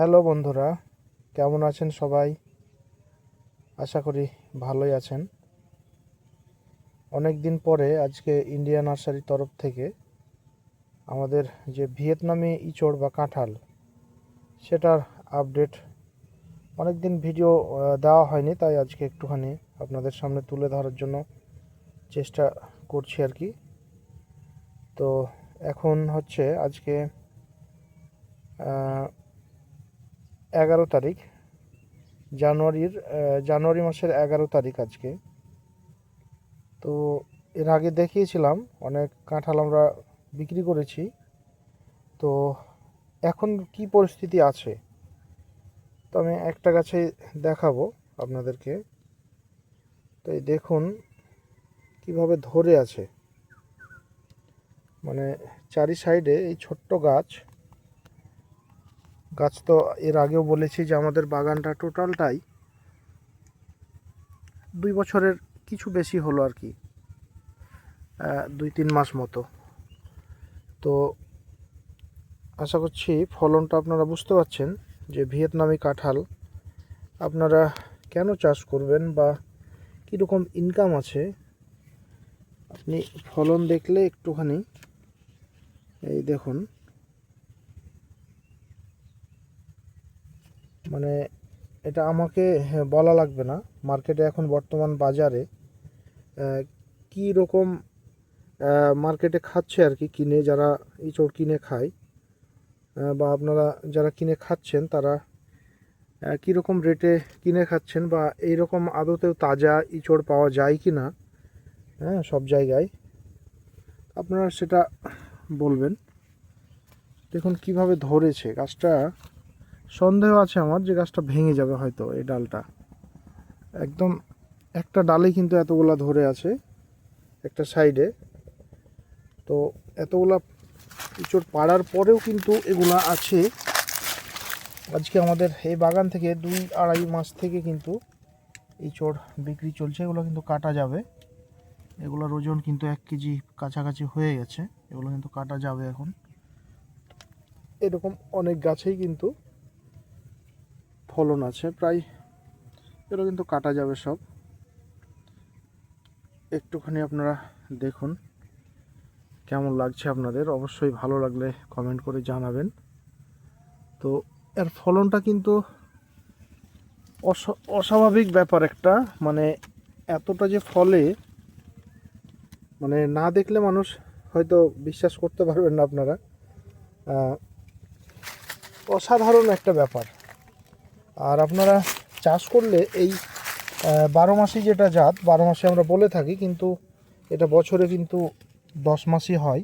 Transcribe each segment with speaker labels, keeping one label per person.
Speaker 1: Hello বন্ধুরা, কেমন আছেন সবাই? আশা করি ভালোই আছেন। অনেক দিন পরে আজকে ইন্ডিয়া নার্সারির তরফ থেকে আমাদের যে ভিয়েতনামি ইচড় বা কাঁঠাল, সেটার আপডেট অনেক দিন ভিডিও দেওয়া হয়নি, তাই আজকে একটুখানি আপনাদের সামনে তুলে ধরার জন্য চেষ্টা করছি আর কি। তো এখন হচ্ছে আজকে এগারো তারিখ, জানুয়ারির জানুয়ারি মাসের এগারো তারিখ আজকে। তো এর আগে দেখিয়েছিলাম, অনেক কাঁঠাল আমরা বিক্রি করেছি। তো এখন কি পরিস্থিতি আছে? তো আমি একটা গাছে দেখাবো আপনাদেরকে। তো এই দেখুন, কীভাবে ধরে আছে। মানে চারি সাইডে এই ছোট্ট গাছ গাছ তো এর আগেও বলেছি যে আমাদের বাগানটা টোটালটাই দুই বছরের কিছু বেশি হলো আর কি দুই তিন মাস মতো। তো আশা করছি ফলনটা আপনারা বুঝতে পারছেন যে ভিয়েতনামি কাঁঠাল আপনারা কেন চাষ করবেন বা কীরকম ইনকাম আছে। আপনি ফলন দেখলে একটুখানি এই দেখুন মানে এটা আমাকে হ্যাঁ, বলা লাগবে না। মার্কেটে এখন বর্তমান বাজারে কী রকম মার্কেটে খাচ্ছে আর কি কিনে যারা ইঁচড় কিনে খায় বা আপনারা যারা কিনে খাচ্ছেন তারা আহ, কী রকম রেটে কিনে খাচ্ছেন বা এই রকম আদতেও তাজা ইঁচড় পাওয়া যায় কি না হ্যাঁ সব জায়গায় আপনারা সেটা বলবেন। দেখুন কীভাবে ধরেছে গাছটা। সন্দেহ আছে আমার যে গাছটা ভেঙে যাবে হয়তো এই ডালটা। একদম একটা ডালে কিন্তু এতগুলা ধরে আছে একটা সাইডে। তো এতগুলা ইঁচড় পাড়ার পরেও কিন্তু এগুলা আছে। আজকে আমাদের এই বাগান থেকে দুই আড়াই মাস থেকে কিন্তু ইঁচড় বিক্রি চলছে, এগুলো কিন্তু কাটা যাবে। এগুলোর ওজন কিন্তু এক কেজি কাছাকাছি হয়ে গেছে, এগুলো কিন্তু কাটা যাবে এখন। এরকম অনেক গাছেই কিন্তু ফলন আছে, প্রায় এগুলো কিন্তু কাটা যাবে সব। একটুখানি আপনারা দেখুন কেমন লাগছে আপনাদের। অবশ্যই ভালো লাগলে কমেন্ট করে জানাবেন। তো এর ফলনটা কিন্তু অস- অস্বাভাবিক ব্যাপার একটা মানে এতটা যে ফলে মানে না দেখলে মানুষ হয়তো বিশ্বাস করতে পারবেন না আপনারা। অসাধারণ একটা ব্যাপার। আর আপনারা চাষ করলে এই বারো মাসি যেটা জাত, বারো মাসে আমরা বলে থাকি, কিন্তু এটা বছরে কিন্তু দশ মাসই হয়।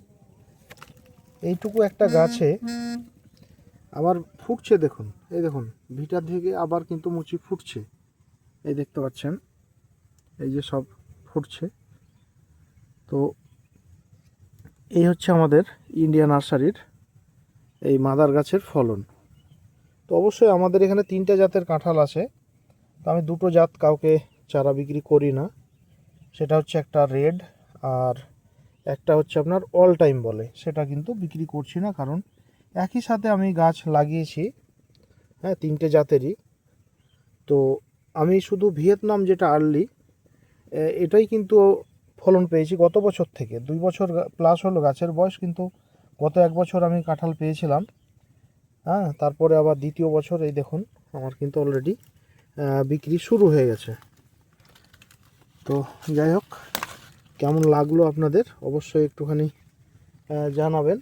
Speaker 1: এইটুকু একটা গাছে আবার ফুটছে দেখুন, এই দেখুন ভিটার থেকে আবার কিন্তু মুচি ফুটছে। এই দেখতে পাচ্ছেন, এই যে সব ফুটছে। তো এই হচ্ছে আমাদের ইন্ডিয়া নার্সারির এই মাদার গাছের ফলন। তো অবশ্যই আমাদের এখানে তিনটে জাতের কাঁঠাল আছে। তো আমি দুটো জাত কাউকে চারা বিক্রি করি না। সেটা হচ্ছে একটা রেড আর একটা হচ্ছে আপনার অল টাইম বলে। সেটা কিন্তু বিক্রি করছি না কারণ একই সাথে আমি গাছ লাগিয়েছি। হ্যাঁ তিনটে জাতেরই। তো আমি শুধু ভিয়েতনাম যেটা আর্লি এটাই কিন্তু ফলন পেয়েছি গত বছর থেকে। দুই বছর প্লাস হলো গাছের বয়স, কিন্তু গত এক বছর আমি কাঁঠাল পেয়েছিলাম। হ্যাঁ তারপরে আবার দ্বিতীয় বছর, এই দেখুন, আমার কিন্তু অলরেডি বিক্রি শুরু হয়ে গেছে। তো যাই হোক, কেমন লাগল আপনাদের? অবশ্যই একটুখানি জানাবেন।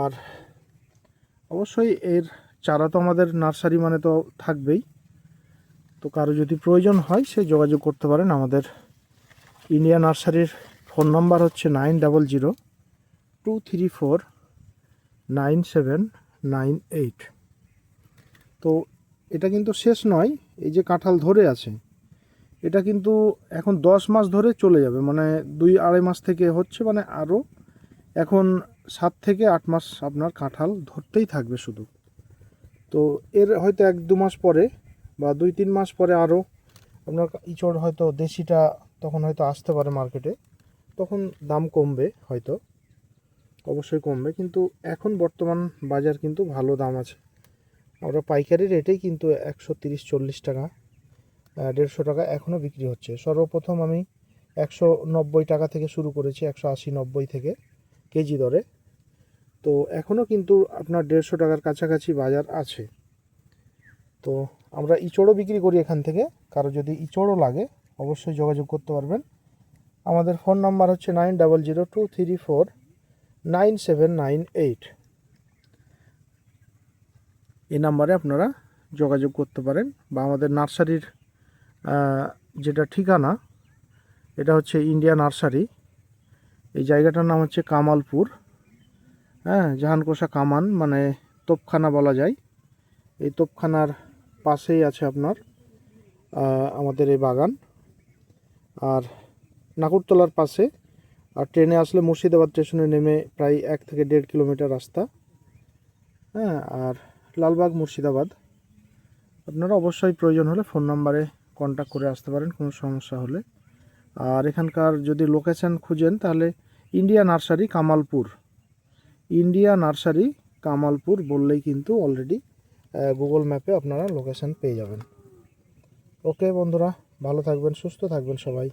Speaker 1: আর অবশ্যই এর চারা তো আমাদের নার্সারি মানে তো থাকবেই। তো কারও যদি প্রয়োজন হয়, সে যোগাযোগ করতে পারেন। আমাদের ইন্ডিয়া নার্সারির ফোন নাম্বার হচ্ছে nine double zero two three four nine seven nine eight. তো এটা কিন্তু শেষ নয়, এই যে কাঁঠাল ধরে আছে, এটা কিন্তু এখন দশ মাস ধরে চলে যাবে মানে দুই আড়াই মাস থেকে হচ্ছে মানে আরও এখন সাত থেকে আট মাস আপনার কাঁঠাল ধরতেই থাকবে শুধু। তো এর হয়তো এক দু মাস পরে বা দুই তিন মাস পরে আরও আপনার ইচড় হয়তো দেশিটা তখন হয়তো আসতে পারে মার্কেটে, তখন দাম কমবে হয়তো। অবশ্যই কমবে, কিন্তু এখন বর্তমান বাজার কিন্তু ভালো দাম আছে। আমরা পাইকারি রেটেই কিন্তু একশো তিরিশ চল্লিশ টাকা দেড়শো টাকা এখনও বিক্রি হচ্ছে। সর্বপ্রথম আমি একশো নব্বই টাকা থেকে শুরু করেছি, একশো আশি নব্বই থেকে কেজি দরে। তো এখনও কিন্তু আপনার দেড়শো টাকার কাছাকাছি বাজার আছে। তো আমরা ইচড়ও বিক্রি করি এখান থেকে, কারও যদি ইচড়ও লাগে অবশ্যই যোগাযোগ করতে পারবেন। আমাদের ফোন নাম্বার হচ্ছে nine double zero two three four nine seven nine eight. এই নাম্বারে আপনারা যোগাযোগ করতে পারেন বা আমাদের নার্সারির যেটা ঠিকানা, এটা হচ্ছে ইন্ডিয়া নার্সারি। এই জায়গাটার নাম হচ্ছে কামালপুর। হ্যাঁ জাহানকোষা কামান মানে তোপখানা বলা যায়। এই তোপখানার পাশেই আছে আপনার আমাদের এই বাগান। আর নাকুরতলার পাশে আর ট্রেনে আসলে মুর্শিদাবাদ স্টেশনে নেমে প্রায় এক থেকে দেড় কিলোমিটার রাস্তা। হ্যাঁ আর লালবাগ, মুর্শিদাবাদ। আপনারা অবশ্যই প্রয়োজন হলে ফোন নাম্বারে কন্ট্যাক্ট করে আসতে পারেন, কোনো সমস্যা হলে। আর এখানকার যদি লোকেশান খুঁজেন, তাহলে India nursery Kamalpur India nursery Kamalpur বললেই কিন্তু অলরেডি গুগল ম্যাপে আপনারা লোকেশন পেয়ে যাবেন। ওকে বন্ধুরা, ভালো থাকবেন, সুস্থ থাকবেন সবাই।